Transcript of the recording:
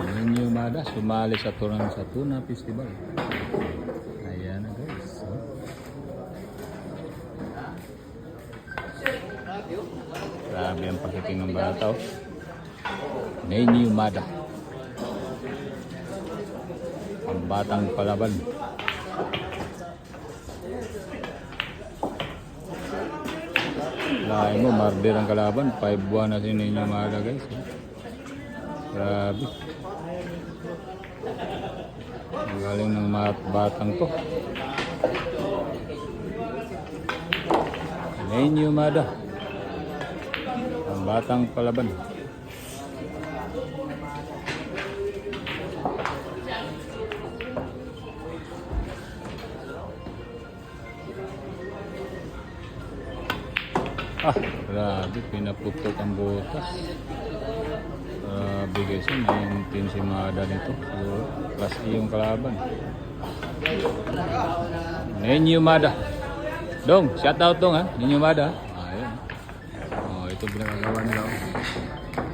Ninyo Mada, sumali sa Turan sa Tuna Festival. Ayan na guys. oh. Grabe ang pakiting ng bata. Oh. Ninyo Mada. Ang batang palaban. Lain mo, marder ang kalaban. 5 buwan na si Ninyo Mada guys. oh. Grabe. Ang galing ng mga batang to. Ninyo Mada. Ang batang palaban. Ah, grabe, pinaputok ang butas. Guys, yun, naintin si Mada nito. Siguro, class A yung kalaban. Nenyo Mada. Dong, shout out dong ha. Nenyo Mada. Ayun. Oh, ito pinagagawa nila. oh.